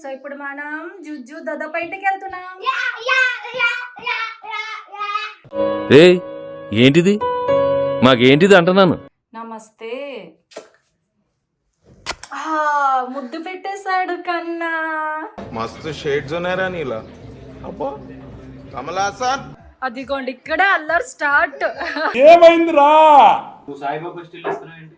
So ఇప్పుడు మనం జుజ్జు దొద బయటకి వెళ్తున్నాం. ఏంటిది? మాకేంటిది అంటున్నాను? నమస్తే. ముద్దు పెట్టేశాడు కన్నా. మస్తు షేడ్స్ ఉన్నారా నీలా. అబ్బో కమలాసన్ అదిగోండి ఇక్కడ అల్లర్ స్టార్ట్. ఏమైంది సాయిబాబా స్టిల్ ఇస్తున్నావు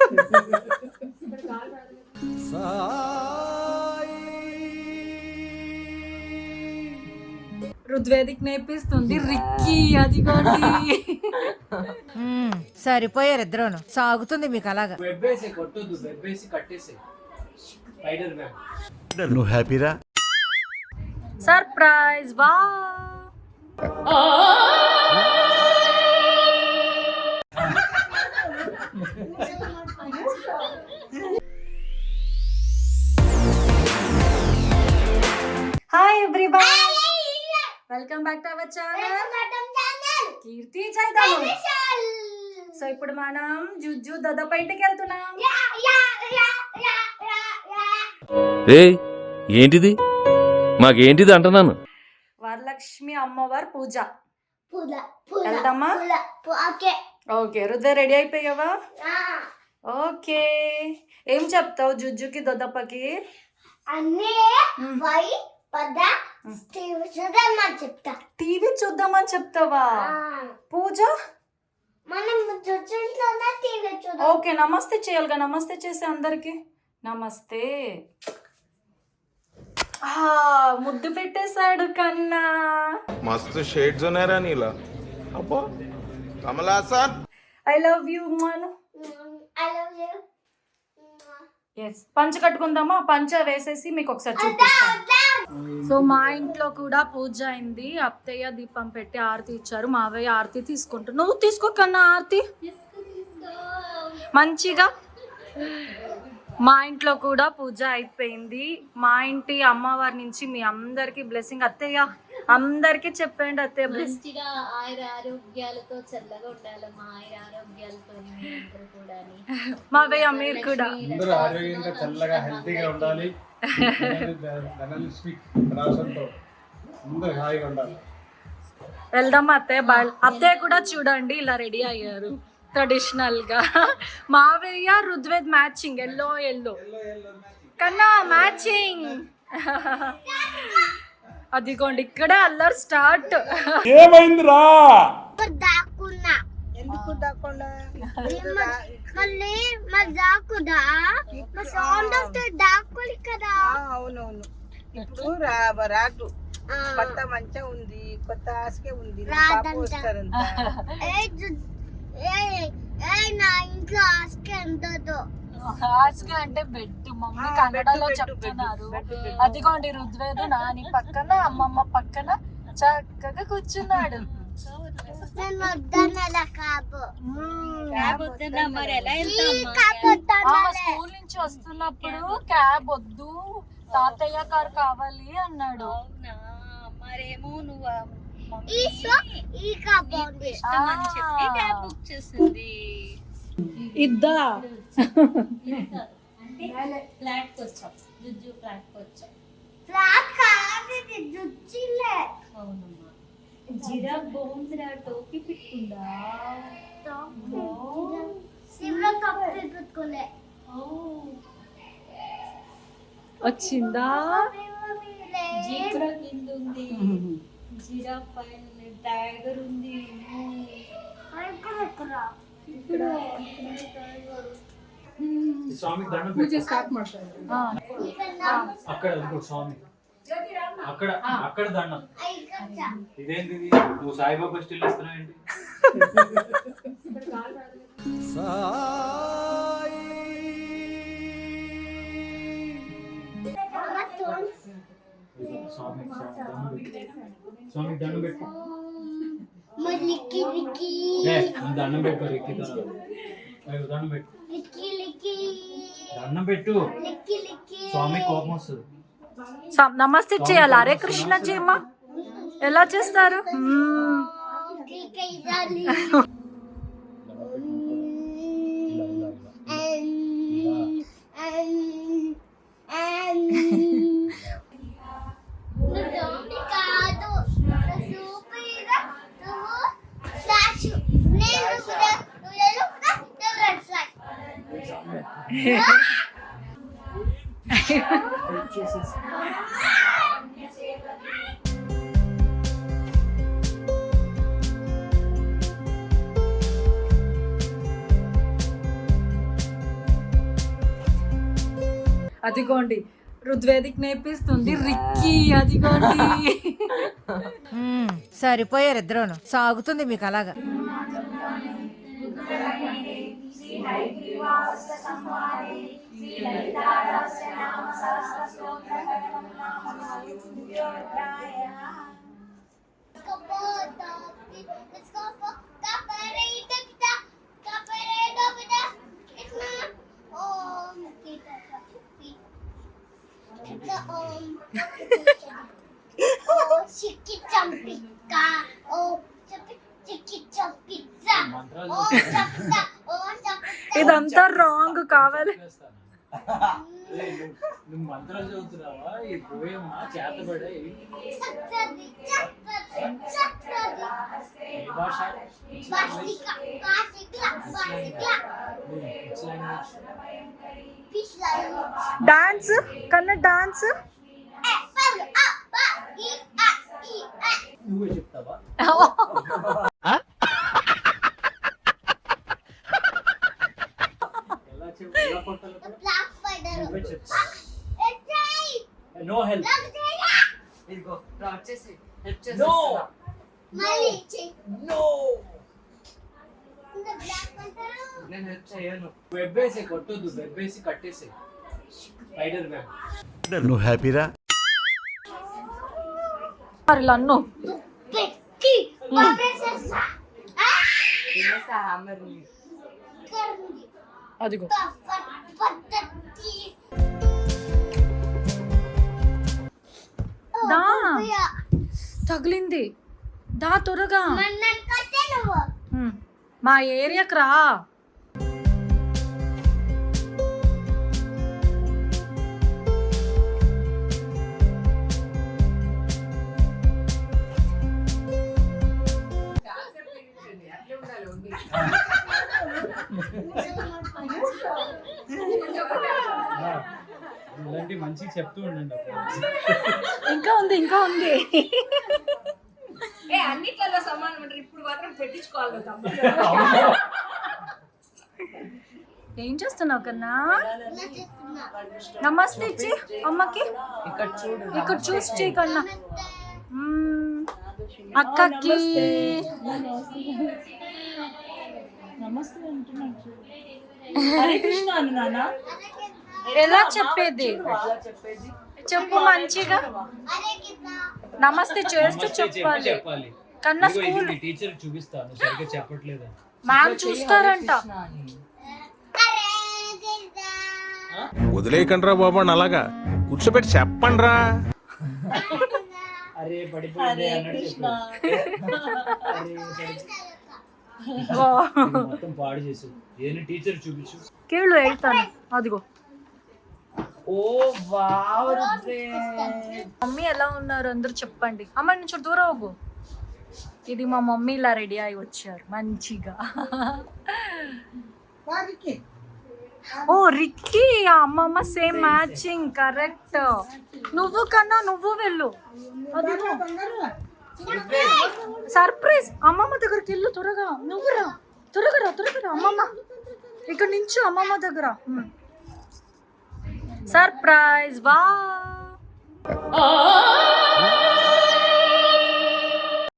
ఏంటి ఋద్వేదిక్ నేర్పిస్తుంది రిక్కీ అదిగోండి మ్మ్. సరిపోయారు ఇద్దరును. సాగుతుంది మీకు అలాగా. వెబ్ వేసి కొట్టొద్దు. వెబ్ వేసి కట్టేసి స్పైడర్ వెబ్ నువ్వు హ్యాపీరా? సర్ప్రైజ్ వా. Hi everyone welcome back to our channel Keerthi Chaitanya so ఇప్పుడు మనం జుజ్జు దొద బయటకి వెళ్తున్నాం. ఏ ఏంటిది? మాకేంటిది అంటున్నాను? వరలక్ష్మి అమ్మవారి పూజ. వెళ్దామా? ఓకే. ఓకే హృదయ రెడీ అయిపోయావా? ఆ, ఓకే. ఏం చెప్తావు జుజ్జుకి దొద్దప్పకి అన్నీ పద టీవీ చూద్దామని చెప్తా. టీవీ చూద్దామని చెప్తావా? పూజ? మనం ఓకే నమస్తే చేయాలిగా. నమస్తే చేసే అందరికి. నమస్తే. ముద్దు పెట్టేశాడు కన్నా. మస్తు షేడ్స్ ఉన్నారా నీలా. అబ్బో Kamala sir. I love you Manu. Yes పంచ కట్టుకుందామా? పంచ వేసేసి మీకు ఒకసారి చూపిస్తాను. సో మా ఇంట్లో కూడా పూజ అయింది. అత్తయ్య దీపం పెట్టి ఆరతి ఇచ్చారు. మావయ్య ఆరతి తీసుకుంటారు నువ్వు తీసుకోకన్నా ఆరతి. మంచిగా. మా ఇంట్లో కూడా పూజ అయిపోయింది. మా ఇంటి అమ్మవారి నుంచి మీ అందరికి బ్లెస్సింగ్ అత్తయ్య అందరికి చెప్పండి అత్తయ్య బ్లెస్ మంచిగా ఆయుర ఆరోగ్యాలతో చల్లగా ఉండాలి మా ఆయుర ఆరోగ్యాలతో అందరూ కూడా మావయ్య మీరు కూడా. అందరూ ఆరోగ్యంగా చల్లగా హెల్తీగా ఉండాలి. ధనలక్ష్మి రాసంతో అందరూ హాయిగా ఉండాలి. వెళ్దాం అత్తయ్య బాయ్. అత్తయ్య కూడా చూడండి ఇలా రెడీ అయ్యారు. ట్రెడిషనల్గా. మావయ్య రుద్వేద్ మ్యాచింగ్ ఎల్లో ఎల్లో కన్నా మ్యాచింగ్ అదిగోండి ఇక్కడే అల్లరి స్టార్ట్. దాక్కున్నా? ఎందుకు దాక్కుండా? మళ్ళీ మరి దాక్కుదా? మా సౌండ్ వస్తే దాక్కులి కదా. అవునవును. ఇప్పుడు రా- రాదు ఆ, కొత్త మంచం ఉంది కొత్త ఆశకే ఉంది. పాప వస్తారంట. ఏ ఏ ఏ నా ఇంట్లో ఆస్కి ఎంతదో హాస్గా అంటే బెడ్ మమ్మీ కన్నడలో చెప్తున్నారు. అదిగోండి రుద్వేదు నాని పక్కన అమ్మమ్మ పక్కన చక్కగా కూర్చున్నాడు. నేను వద్దన్నలా కాబు. మరి ఎలా ఈ కాబు ఆ వద్దన్నలే. స్కూల్ నుంచి వస్తున్నప్పుడు క్యాబ్ వద్దు తాతయ్య కారు కావాలి అన్నాడు. మరేమో నువ్వు ఆ ఇద్దా ఫ్లాట్ వచ్చాం జుజ్జు ఫ్లాట్ వచ్చాం ఫ్లాట్ కాదు జుచ్చిలే అవునమ్మా జిరా బాగుందిరా టోపీ పెట్టుకుందా శివలో కప్పు పెట్టుకోలే వచ్చిందా జీబ్రా కింద ఉంది. జిరా పైన టైగర్ ఉంది స్వామికి దండం పెట్టు అక్కడ ఇంకో స్వామి అక్కడ అక్కడ దండం ఇదేంటిది నువ్వు సాయిబాబా స్టిల్ ఇస్తున్నావు ఏంటి స్వామికి స్వామికి దండం పెట్టు లిక్కి లిక్కి ఏ, నువ్వు దండం పెట్టు ఎక్కితో దండం పెట్టు లిక్కి లిక్కి దండం పెట్టు. స్వామి కోపం వస్తుంది. సం- నమస్తే చేయాలి? హరే కృష్ణ చేయమ్మా ఎలా చేస్తారు మ్మ్. లిక్కి ఇదాలి ఇలా ఇలా ఇలా and and and అదిగోండి ఋద్వేదిక్ నేర్పిస్తుంది రిక్కీ అదిగోండి. సరిపోయారు ఇద్దరును. సాగుతుంది మీకు అలాగా. हैग्रीवास्तसंवादे श्रीललितादास्य Oh, oh, Chicky Jumpy. Oh, Jumpy. Oh. ఇదంతా రాంగ్ కావాలి నువ్వు- మంత్రాలు చదువుతున్నావా ఈ పోయమ్మా చేతబడే భాష. డాన్స్ కన్నా డాన్స్. E. E. నువ్వే చెప్తావా ఎలా చెప్పు ఎలా కొట్టాలి The black spider. నువ్వే చెప్తా It's right. No help Look there. No మళ్ళీ చెయ్యి. No The black spider. Web వేసి కొట్టొద్దు వెబ్ వేసి కట్టేసి స్పైడర్ వెబ్ నువ్వు హ్యాపీరా? మరి లన్ను. అదిగో. దా. తగిలింది. దా త్వరగా. మా ఏరియాకి రా. ఇలాంటి మంచి చెప్తూ ఉండండి. ఇంకా ఉంది ఇంకా ఉంది ఏం చేస్తున్నావు కన్నా. నమస్తే ఇచ్చి అమ్మకి ఇక్కడ చూసి కన్నా నమస్తే. మ్మ్. అక్కకి ఎలా చెప్పేది? చెప్పు మంచిగా. నమస్తే చేస్తూ చెప్పాలి. కన్నా స్కూల్. టీచర్ చూపిస్తాను. సరిగ్గా చెప్పట్లేదు? మ్యామ్ చూస్తారంట. వదిలేయకండి రా బాబు అని అలాగా కూర్చోబెట్టి చెప్పండి రా అరే పడిపోయింది పడి- ఓ. ఇది మొత్తం పాడు చేసి ఏని టీచర్ చూపించు. కీళ్ళు వెళ్తాను అదిగో. ఓ వావ్ మమ్మీ ఎలా ఉన్నారు? అందరూ చెప్పండి. అమ్మ నుంచి దూరం అవ్వు ఇది మా మమ్మీ ఇలా రెడీ అయి వచ్చారు. మంచిగా. ఓ రిక్కీ అమ్మమ్మ సేమ్ మ్యాచింగ్ కరెక్ట్ నువ్వు కన్నా నువ్వు వెళ్ళు. సర్ప్రైజ్ అమ్మమ్మ దగ్గరికి వెళ్ళు త్వరగా. నువ్వు రా. త్వరగా రా త్వరగా రా అమ్మమ్మ. ఇక్కడ నుంచి అమ్మమ్మ దగ్గర. సర్ప్రైజ్ వా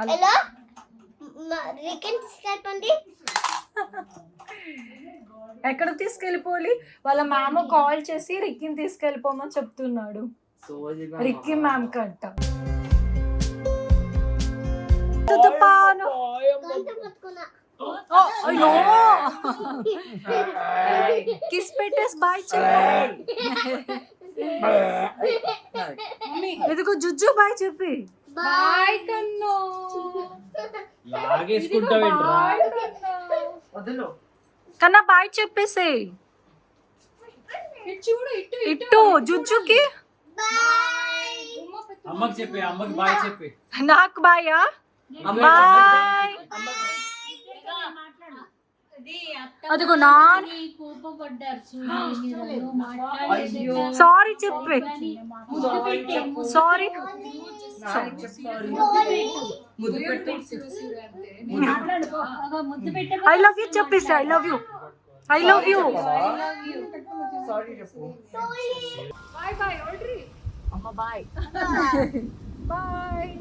హలో రికెన్ తీసుకెళ్ళండి ఎక్కడ తీసుకెళ్ళిపోవాలి? వాళ్ళ మ్యామ్ కాల్ చేసి రిక్కిని తీసుకెళ్ళిపోమని చెప్తున్నాడు. రిక్కీ మ్యామ్ కంట తుతుపాను. గంట పట్టుకున్నా ఓ, అయ్యో కిస్ పెట్టేసి బాయ్ చెప్పి ఇదిగో జుజ్జు బాయ్ చెప్పి బాయ్ కన్ను లాగేసుకుంటావేంట్రా కన్నా బాయ్ చెప్పేసే ఇట్టు జుజ్జుకి బాయ్ అమ్మకి చెప్పి అమ్మకి బాయ్ చెప్పి నాకు బాయా బాయ్ అదిగో మాట్లాడేది సారీ చెప్పే. సారీ ముద్దు పెట్ట. ఐ లవ్ యూ చెప్పేసి I love you I love you bye bye bye bye